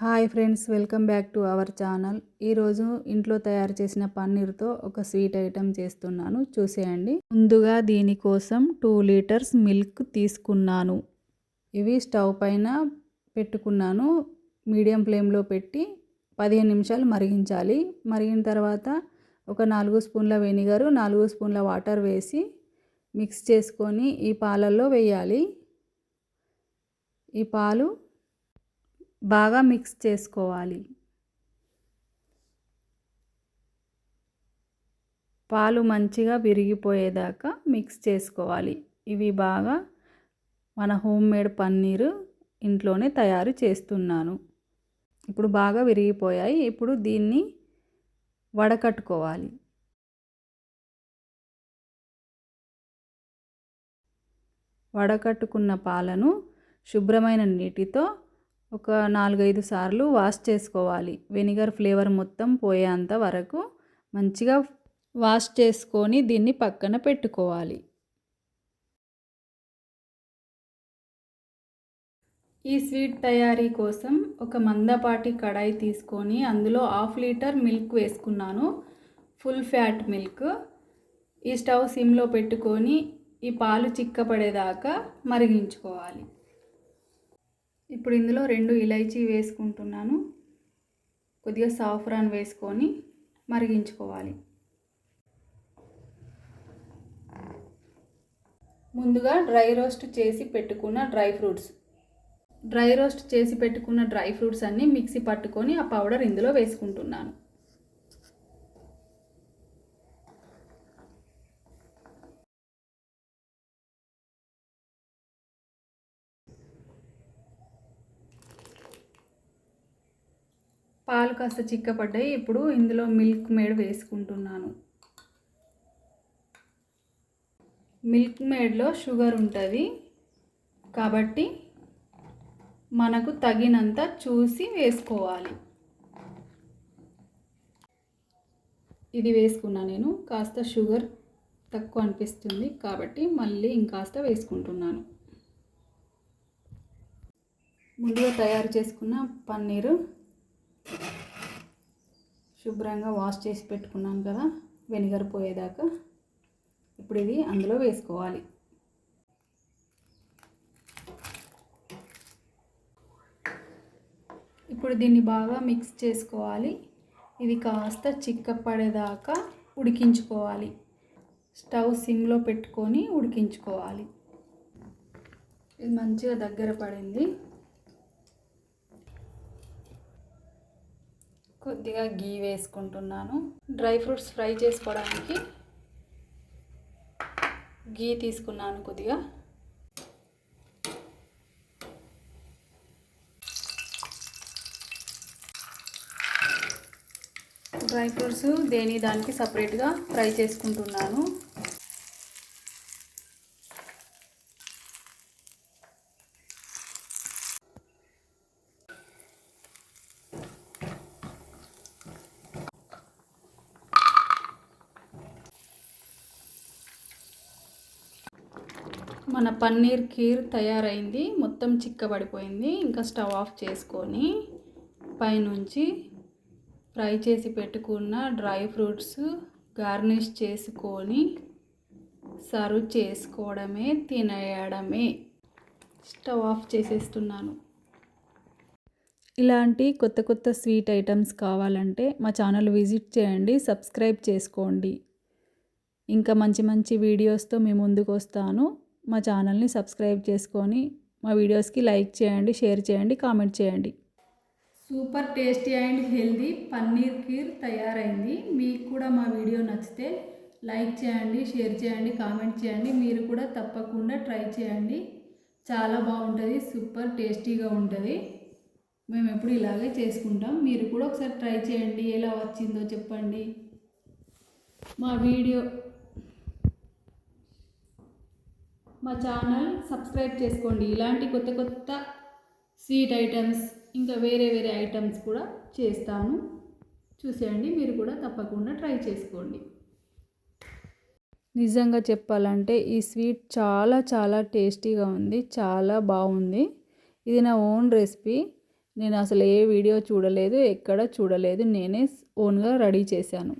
Hi friends welcome back to our channel. ఈరోజు ఇంట్లో తయారు చేసిన పన్నీర్తో ఒక స్వీట్ ఐటెం చేస్తున్నాను. చూసేయండి. ముందుగా దీనికోసం టూ లీటర్స్ మిల్క్ తీసుకున్నాను. ఇవి స్టవ్ పైన పెట్టుకున్నాను. మీడియం ఫ్లేమ్లో పెట్టి పదిహేను నిమిషాలు మరిగించాలి. మరిగిన తర్వాత ఒక నాలుగు స్పూన్ల వెనిగరు నాలుగు స్పూన్ల వాటర్ వేసి మిక్స్ చేసుకొని ఈ పాలల్లో వేయాలి. ఈ పాలు బాగా మిక్స్ చేసుకోవాలి. పాలు మంచిగా విరిగిపోయేదాకా మిక్స్ చేసుకోవాలి. ఇవి బాగా మన హోమ్ మేడ్ పన్నీరు ఇంట్లోనే తయారు చేస్తున్నాను. ఇప్పుడు బాగా విరిగిపోయాయి. ఇప్పుడు దీన్ని వడకట్టుకోవాలి. వడకట్టుకున్న పాలను శుభ్రమైన నీటితో ఒక నాలుగైదు సార్లు వాష్ చేసుకోవాలి. వెనిగర్ ఫ్లేవర్ మొత్తం పోయేంత వరకు మంచిగా వాష్ చేసుకొని దీన్ని పక్కన పెట్టుకోవాలి. ఈ స్వీట్ తయారీ కోసం ఒక మందపాటి కడాయి తీసుకొని అందులో హాఫ్ లీటర్ మిల్క్ వేసుకున్నాను. Full fat milk. ఈ స్టవ్ సిమ్లో పెట్టుకొని ఈ పాలు చిక్కపడేదాకా మరిగించుకోవాలి. ఇప్పుడు ఇందులో రెండు ఇలైచీ వేసుకుంటున్నాను. కొద్దిగా సాఫ్రాన్ వేసుకొని మరిగించుకోవాలి. ముందుగా డ్రై రోస్ట్ చేసి పెట్టుకున్న డ్రై ఫ్రూట్స్. డ్రై రోస్ట్ చేసి పెట్టుకున్న డ్రై ఫ్రూట్స్ అన్నీ మిక్సీ పట్టుకొని ఆ పౌడర్ ఇందులో వేసుకుంటున్నాను. పాలు కాస్త చిక్కపడ్డాయి ఇప్పుడు ఇందులో మిల్క్ మేడ్ వేసుకుంటున్నాను. మిల్క్ మేడ్లో షుగర్ ఉంటుంది కాబట్టి మనకు తగినంత చూసి వేసుకోవాలి. ఇది వేసుకున్నా నేను. కాస్త షుగర్ తక్కువ అనిపిస్తుంది కాబట్టి మళ్ళీ ఇంకాస్త వేసుకుంటున్నాను. ముందుగా తయారు చేసుకున్న పన్నీరు శుభ్రంగా వాష్ చేసి పెట్టుకున్నాను కదా వెనిగర్ పోయేదాకా. ఇప్పుడు ఇది అందులో వేసుకోవాలి. ఇప్పుడు దీన్ని బాగా మిక్స్ చేసుకోవాలి. ఇది కాస్త చిక్కపడేదాకా ఉడికించుకోవాలి. స్టవ్ సిమ్లో పెట్టుకొని ఉడికించుకోవాలి. ఇది మంచిగా దగ్గర పడింది. కొద్దిగా గీ వేసుకుంటున్నాను. డ్రై ఫ్రూట్స్ ఫ్రై చేసుకోవడానికి గీ తీసుకున్నాను కొద్దిగా. డ్రై ఫ్రూట్స్ దేని దానికి సపరేట్గా ఫ్రై చేసుకుంటున్నాను. మన పన్నీర్ కీర్ తయారైంది మొత్తం చిక్కబడిపోయింది. ఇంకా స్టవ్ ఆఫ్ చేసుకొని పైనుంచి ఫ్రై చేసి పెట్టుకున్న డ్రై ఫ్రూట్స్ గార్నిష్ చేసుకొని సర్వ్ చేసుకోవడమే తినేయడమే. స్టవ్ ఆఫ్ చేసేస్తున్నాను. ఇలాంటి కొత్త కొత్త స్వీట్ ఐటమ్స్ కావాలంటే మా ఛానల్ విజిట్ చేయండి సబ్స్క్రైబ్ చేసుకోండి. ఇంకా మంచి మంచి వీడియోస్తో మీ ముందుకు వస్తాను మా ఛానల్ని సబ్స్క్రైబ్ చేసుకొని మా వీడియోస్కి లైక్ చేయండి షేర్ చేయండి కామెంట్ చేయండి. Super tasty and healthy paneer kheer తయారైంది. మీకు కూడా మా వీడియో నచ్చితే లైక్ చేయండి షేర్ చేయండి కామెంట్ చేయండి. మీరు కూడా తప్పకుండా ట్రై చేయండి. చాలా బాగుంటుంది సూపర్ టేస్టీగా ఉంటుంది. మేము ఎప్పుడు ఇలాగే చేసుకుంటాం. మీరు కూడా ఒకసారి ట్రై చేయండి ఎలా వచ్చిందో చెప్పండి. మా వీడియో మా ఛానల్ సబ్స్క్రైబ్ చేసుకోండి. ఇలాంటి కొత్త కొత్త స్వీట్ ఐటమ్స్ ఇంకా వేరే వేరే ఐటమ్స్ కూడా చేస్తాను. చూసేయండి మీరు కూడా తప్పకుండా ట్రై చేసుకోండి. నిజంగా చెప్పాలంటే ఈ స్వీట్ చాలా చాలా టేస్టీగా ఉంది చాలా బాగుంది. ఇది నా ఓన్ రెసిపీ నేను అసలు ఏ వీడియో చూడలేదు ఎక్కడ చూడలేదు నేనే ఓన్గా రెడీ చేశాను.